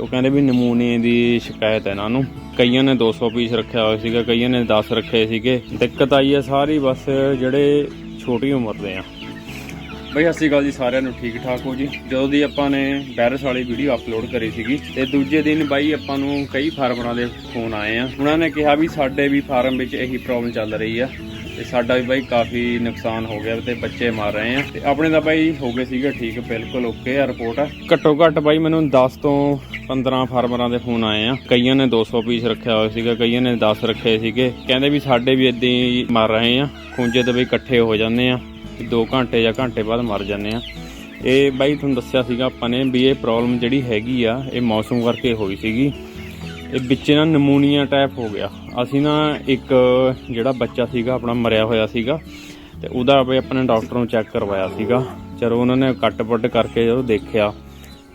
ਤੇ ਉਹ ਕਹਿੰਦੇ ਵੀ ਨਮੂਨੇ ਦੀ ਸ਼ਿਕਾਇਤ ਹੈ ਇਹਨਾਂ ਨੂੰ ਕਈਆਂ ਨੇ 200 ਪੀਸ ਰੱਖਿਆ ਹੋਇਆ ਸੀਗਾ, ਕਈਆਂ ਨੇ 10 ਰੱਖੇ ਸੀਗੇ। ਦਿੱਕਤ ਆਈ ਹੈ ਸਾਰੀ, ਬਸ ਜਿਹੜੇ ਛੋਟੀ ਉਮਰ ਦੇ ਆ। ਬਈ, ਸਤਿ ਸ਼੍ਰੀ ਅਕਾਲ ਜੀ ਸਾਰਿਆਂ ਨੂੰ, ਠੀਕ ਠਾਕ ਹੋ ਜੀ? ਜਦੋਂ ਦੀ ਆਪਾਂ ਨੇ ਬੈਰਸ ਵਾਲੀ ਵੀਡੀਓ ਅਪਲੋਡ ਕਰੀ ਸੀਗੀ, ਤੇ ਦੂਜੇ ਦਿਨ ਬਾਈ ਆਪਾਂ ਨੂੰ ਕਈ ਫਾਰਮਰਾਂ ਦੇ ਫੋਨ ਆਏ ਆ। ਉਹਨਾਂ ਨੇ ਕਿਹਾ ਵੀ ਸਾਡੇ ਵੀ ਫਾਰਮ ਵਿੱਚ ਇਹੀ ਪ੍ਰੋਬਲਮ ਚੱਲ ਰਹੀ ਆ। ਤੇ ਸਾਡਾ ਵੀ ਬਾਈ ਕਾਫੀ ਨੁਕਸਾਨ ਹੋ ਗਿਆ ਤੇ ਬੱਚੇ ਮਾਰ ਰਹੇ ਆ। ਤੇ ਆਪਣੇ ਦਾ ਬਾਈ ਹੋ ਗਏ ਸੀਗੇ ਠੀਕ, ਬਿਲਕੁਲ ਓਕੇ ਆ ਰਿਪੋਰਟ ਘੱਟੋ ਘੱਟ ਬਾਈ ਮੈਨੂੰ 10 ਤੋਂ 15 ਫਾਰਮਰਾਂ ਦੇ ਫੋਨ ਆਏ ਆ। ਕਈਆਂ ਨੇ 200 ਪੀਸ ਰੱਖਿਆ ਹੋਇਆ ਸੀਗਾ, ਕਈਆਂ ਨੇ 10 ਰੱਖੇ ਸੀਗੇ। ਕਹਿੰਦੇ ਵੀ ਸਾਡੇ ਵੀ ਇਦਾਂ ਹੀ ਮਰ ਰਹੇ ਆ। ਖੁੰਝੇ ਤੇ ਬਈ ਇਕੱਠੇ ਹੋ ਜਾਂਦੇ ਆ 2 ਘੰਟੇ ਜਾਂ ਘੰਟੇ ਬਾਅਦ ਮਰ ਜਾਂਦੇ ਆ। ਇਹ ਬਾਈ ਤੁਹਾਨੂੰ ਦੱਸਿਆ ਸੀਗਾ ਆਪਾਂ ਨੇ ਵੀ ਇਹ ਪ੍ਰੋਬਲਮ ਜਿਹੜੀ ਹੈਗੀ ਆ, ਇਹ ਮੌਸਮ ਕਰਕੇ ਹੋਈ ਸੀਗੀ। ਇਹ ਵਿੱਚ ਨਾ ਨਮੂਨੀਆ ਟਾਈਪ ਹੋ ਗਿਆ। ਅਸੀਂ ਨਾ ਇੱਕ ਜਿਹੜਾ ਬੱਚਾ ਸੀਗਾ, ਆਪਣਾ ਮਰਿਆ ਹੋਇਆ ਸੀਗਾ ਤੇ ਉਹਦਾ ਵੀ ਆਪਣੇ ਡਾਕਟਰ ਨੂੰ ਚੈੱਕ ਕਰਵਾਇਆ ਸੀਗਾ। ਚਲੋ ਉਹਨਾਂ ਨੇ ਕੱਟ-ਪੁੱਟ ਕਰਕੇ ਜਦੋਂ ਦੇਖਿਆ,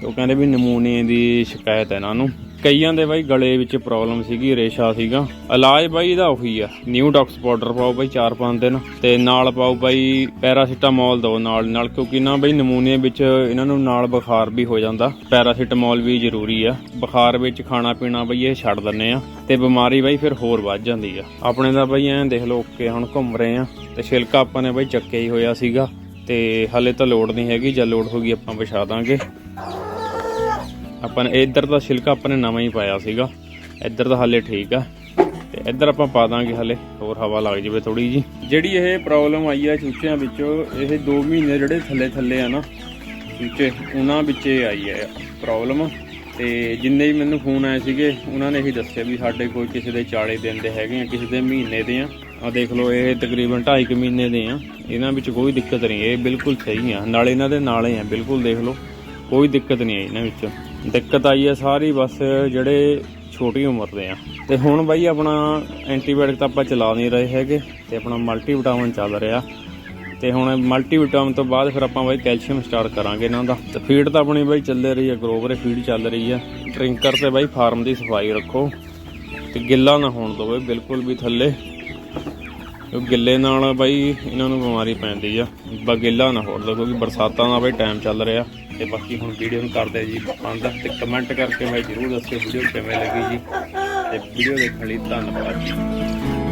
ਉਹ ਕਹਿੰਦੇ ਵੀ ਨਮੂਨੇ ਦੀ ਸ਼ਿਕਾਇਤ ਹੈ ਇਹਨਾਂ ਨੂੰ ਕਈਆਂ ਦੇ ਬਾਈ ਗਲੇ ਵਿੱਚ ਪ੍ਰੋਬਲਮ ਸੀਗੀ, ਰੇਸ਼ਾ ਸੀਗਾ। ਇਲਾਜ ਬਾਈ ਇਹਦਾ ਉਹੀ ਆ। ਨਿਊ ਡੌਕਸ ਪਾਊਡਰ ਪਾਓ ਬਾਈ 4-5 ਦਿਨ, ਤੇ ਨਾਲ ਪਾਓ ਬਾਈ ਪੈਰਾਸੀਟਾਮੋਲ ਦਿਓ ਨਾਲ ਨਾਲ ਕਿਉਂਕਿ ਨਾ ਬਾਈ ਨਮੂਨੇ ਵਿੱਚ ਇਹਨਾਂ ਨੂੰ ਨਾਲ ਬੁਖਾਰ ਵੀ ਹੋ ਜਾਂਦਾ। ਪੈਰਾਸੀਟਾਮੋਲ ਵੀ ਜ਼ਰੂਰੀ ਆ। ਬੁਖਾਰ ਵਿੱਚ ਖਾਣਾ ਪੀਣਾ ਬਈ ਇਹ ਛੱਡ ਦਿੰਨੇ ਆ, ਤੇ ਬਿਮਾਰੀ ਬਾਈ ਫਿਰ ਹੋਰ ਵੱਧ ਜਾਂਦੀ ਆ। ਆਪਣੇ ਦਾ ਬਈ ਐਂ ਦੇਖ ਲਓ ਓਕੇ ਹੁਣ ਘੁੰਮ ਰਹੇ ਆ, ਤੇ ਛਿਲਕਾ ਆਪਾਂ ਨੇ ਬਾਈ ਚੱਕਿਆ ਹੀ ਹੋਇਆ ਸੀਗਾ, ਤੇ ਹਲੇ ਤਾਂ ਲੋੜ ਨਹੀਂ ਹੈਗੀ ਜਦ ਲੋੜ ਗਈ ਆਪਾਂ ਵਿਛਾ ਦਾਂਗੇ। ਆਪਾਂ ਨੇ ਇੱਧਰ ਦਾ ਛਿਲਕਾ ਆਪਾਂ ਨੇ ਨਵਾਂ ਹੀ ਪਾਇਆ ਸੀਗਾ। ਇੱਧਰ ਤਾਂ ਹਾਲੇ ਠੀਕ ਆ। ਤੇ ਇੱਧਰ ਆਪਾਂ ਪਾ ਦਾਂਗੇ ਹਲੇ, ਹੋਰ ਹਵਾ ਲੱਗ ਜਾਵੇ ਥੋੜੀ ਜੀ ਜਿਹੜੀ ਇਹ ਪ੍ਰੋਬਲਮ ਆਈ ਆ ਚੂਚਿਆਂ ਵਿੱਚੋਂ, ਇਹ 2 ਮਹੀਨੇ ਜਿਹੜੇ ਥੱਲੇ ਥੱਲੇ ਆ ਨਾ, ਚੂਚੇ, ਉਹਨਾਂ ਵਿੱਚ ਇਹ ਆਈ ਹੈ ਪ੍ਰੋਬਲਮ ਤੇ ਜਿੰਨੇ ਵੀ ਮੈਨੂੰ ਫੋਨ ਆਏ ਸੀਗੇ, ਉਹਨਾਂ ਨੇ ਇਹੀ ਦੱਸਿਆ ਵੀ ਸਾਡੇ ਕੋਲ ਕਿਸੇ ਦੇ 40 ਦਿਨ ਦੇ ਹੈਗੇ ਆ, ਕਿਸੇ ਦੇ ਮਹੀਨੇ ਦੇ ਆ। ਆ ਦੇਖ ਲਓ, ਇਹ ਤਕਰੀਬਨ 2.5 ਮਹੀਨੇ ਦੇ ਆ। ਇਹਨਾਂ ਵਿੱਚ ਕੋਈ ਦਿੱਕਤ ਨਹੀਂ, ਇਹ ਬਿਲਕੁਲ ਸਹੀ ਆ। ਨਾਲ ਇਹਨਾਂ ਦੇ ਨਾਲ ਹੀ ਆ, ਬਿਲਕੁਲ ਦੇਖ ਲਓ, ਕੋਈ ਦਿੱਕਤ ਨਹੀਂ ਆਈ ਇਹਨਾਂ ਵਿੱਚ। ਦਿੱਕਤ ਆਈ ਹੈ, ਸਾਰੀ ਬਸ ਜਿਹੜੇ ਛੋਟੀ ਉਮਰ ਦੇ ਆ। ਤੇ ਹੁਣ ਬਾਈ ਆਪਣਾ ਐਂਟੀਬਾਇਓਟਿਕ ਤਾਂ ਆਪਾਂ ਚਲਾ ਨਹੀਂ ਰਹੇ ਹੈਗੇ, ਤੇ ਆਪਣਾ ਮਲਟੀਵਿਟਾਮਿਨ ਚੱਲ ਰਿਹਾ। ਤੇ ਹੁਣ ਮਲਟੀਵਿਟਾਮਿਨ ਤੋਂ ਬਾਅਦ ਫਿਰ ਆਪਾਂ ਬਾਈ ਕੈਲਸ਼ੀਅਮ ਸਟਾਰਟ ਕਰਾਂਗੇ ਇਹਨਾਂ ਦਾ। ਤੇ ਫੀਡ ਤਾਂ ਆਪਣੀ ਬਾਈ ਚੱਲ ਰਹੀ ਹੈ, ਗਰੋਵਰ ਫੀਡ ਚੱਲ ਰਹੀ ਹੈ। ਡਰਿੰਕਰ ਤੇ ਬਾਈ ਫਾਰਮ ਦੀ ਸਫ਼ਾਈ ਰੱਖੋ। ਤੇ ਗਿੱਲਾ ਨਾ ਹੋਣ ਦਿਓ ਬਾਈ, ਬਿਲਕੁਲ ਵੀ ਥੱਲੇ। ਗਿੱਲੇ ਨਾਲ ਬਾਈ ਇਹਨਾਂ ਨੂੰ ਬਿਮਾਰੀ ਪੈਂਦੀ ਆ। ਬਾ ਗਿੱਲਾ ਨਾ ਹੋਣ ਦਿਓ ਕਿਉਂਕਿ ਬਰਸਾਤਾਂ ਦਾ ਬਾਈ ਟਾਈਮ ਚੱਲ ਰਿਹਾ। ਤੇ ਬਾਕੀ ਹੁਣ ਵੀਡੀਓ ਨੂੰ ਕਰਦੇ ਜੀ ਪਸੰਦ ਤੇ ਕਮੈਂਟ ਕਰਕੇ ਬਾਈ ਜਰੂਰ ਦੱਸਿਓ ਵੀਡੀਓ ਕਿਵੇਂ ਲੱਗੀ ਜੀ। ਤੇ ਵੀਡੀਓ ਦੇਖਣ ਲਈ ਧੰਨਵਾਦ ਜੀ।